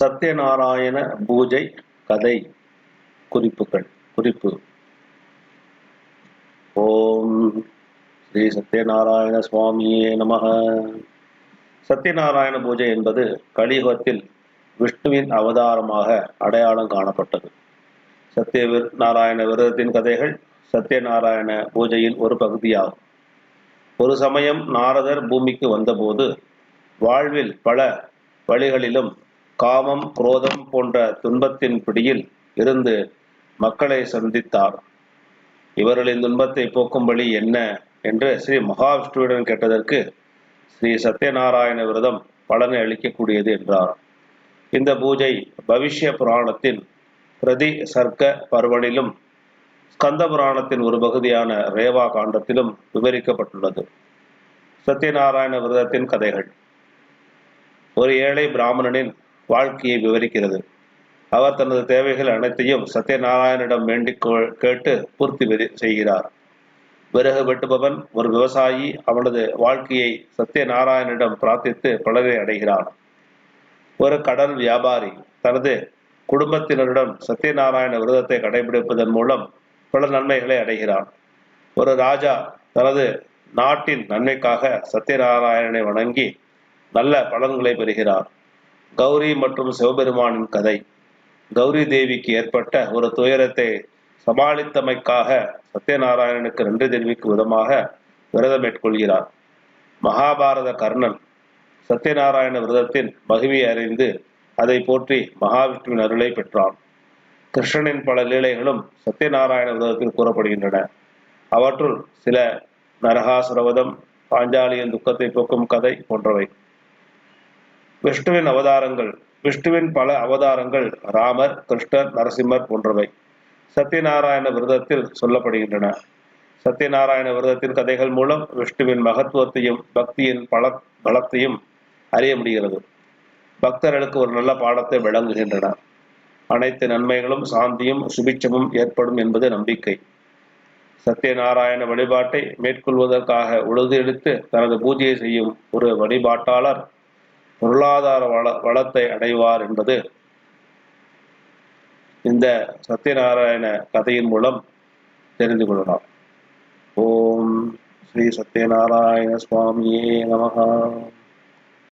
சத்யநாராயண பூஜை கதை குறிப்புகள் குறிப்பு. ஓம் ஸ்ரீ சத்யநாராயண சுவாமியே நம சத்யநாராயண பூஜை என்பது கலியுகத்தில் விஷ்ணுவின் அவதாரமாக அடையாளம் காணப்பட்டது. சத்ய வி- நாராயண விரதத்தின் கதைகள் சத்யநாராயண பூஜையின் ஒரு பகுதியாகும். ஒரு சமயம் நாரதர் பூமிக்கு வந்தபோது வாழ்வில் பல வழிகளிலும் காமம் குரோதம் போன்ற துன்பத்தின் பிடியில் இருந்து மக்களை சந்தித்தார். இவர்களின் துன்பத்தை போக்கும் வழி என்ன என்று ஸ்ரீ மகாவிஷ்ணுவிடம் கேட்டதற்கு ஸ்ரீ சத்யநாராயண விரதம் பலனை அளிக்கக்கூடியது என்றார். இந்த பூஜை பவிஷ்ய புராணத்தின் பிரதி சர்க்க பர்வனிலும் ஸ்கந்த புராணத்தின் ஒரு பகுதியான ரேவா காண்டத்திலும் விவரிக்கப்பட்டுள்ளது. சத்யநாராயண விரதத்தின் கதைகள். ஒரு ஏழை பிராமணனின் வாழ்க்கையை விவரிக்கிறது. அவர் தனது தேவைகள் அனைத்தையும் சத்யநாராயணிடம் வேண்டிக் கேட்டு பூர்த்தி செய்கிறார். விறகு வெட்டுபவன் ஒரு விவசாயி அவனது வாழ்க்கையை சத்யநாராயணிடம் பிரார்த்தித்து பலரை அடைகிறான். ஒரு கடல் வியாபாரி தனது குடும்பத்தினருடன் சத்யநாராயண விரதத்தை கடைபிடிப்பதன் மூலம் பல நன்மைகளை அடைகிறான். ஒரு ராஜா தனது நாட்டின் நன்மைக்காக சத்யநாராயணனை வணங்கி நல்ல பலன்களை பெறுகிறார். கௌரி மற்றும் சிவபெருமானின் கதை. கௌரி தேவிக்கு ஏற்பட்ட ஒரு துயரத்தை சமாளித்தமைக்காக சத்யநாராயணனுக்கு நன்றி தெரிவிக்கும் விதமாக விரதம் மேற்கொள்கிறார். மகாபாரத கர்ணன் சத்யநாராயண விரதத்தின் மகிமையை அறிந்து அதை போற்றி மகாவிஷ்ணுவின் அருளை பெற்றான். கிருஷ்ணனின் பல லீலைகளும் சத்யநாராயண விரதத்தில் கூறப்படுகின்றன. அவற்றுள் சில நரகாசுரவதம் பாஞ்சாலியின் துக்கத்தை போக்கும் கதை போன்றவை. விஷ்ணுவின் அவதாரங்கள் விஷ்ணுவின் பல அவதாரங்கள் ராமர் கிருஷ்ணர் நரசிம்மர் போன்றவை. சத்யநாராயண விரதத்தில் சொல்லப்படுகின்றன. சத்யநாராயண விரதத்தின் கதைகள் மூலம் விஷ்ணுவின் மகத்துவத்தையும் பக்தியின் பல பலத்தையும் அறிய முடிகிறது. பக்தர்களுக்கு ஒரு நல்ல பாடத்தை விளங்குகின்றன. அனைத்து நன்மைகளும் சாந்தியும் சுபிட்சமும் ஏற்படும் என்பது நம்பிக்கை. சத்யநாராயண வழிபாட்டை மேற்கொள்வதற்காக உறுதியளித்து தனது பூஜையை செய்யும் ஒரு வழிபாட்டாளர் பொருளாதார வள வளத்தை அடைவார் என்பது இந்த சத்யநாராயண கதையின் மூலம் தெரிந்து கொள்ளலாம். ஓம் ஸ்ரீ சத்யநாராயண சுவாமியே நமகா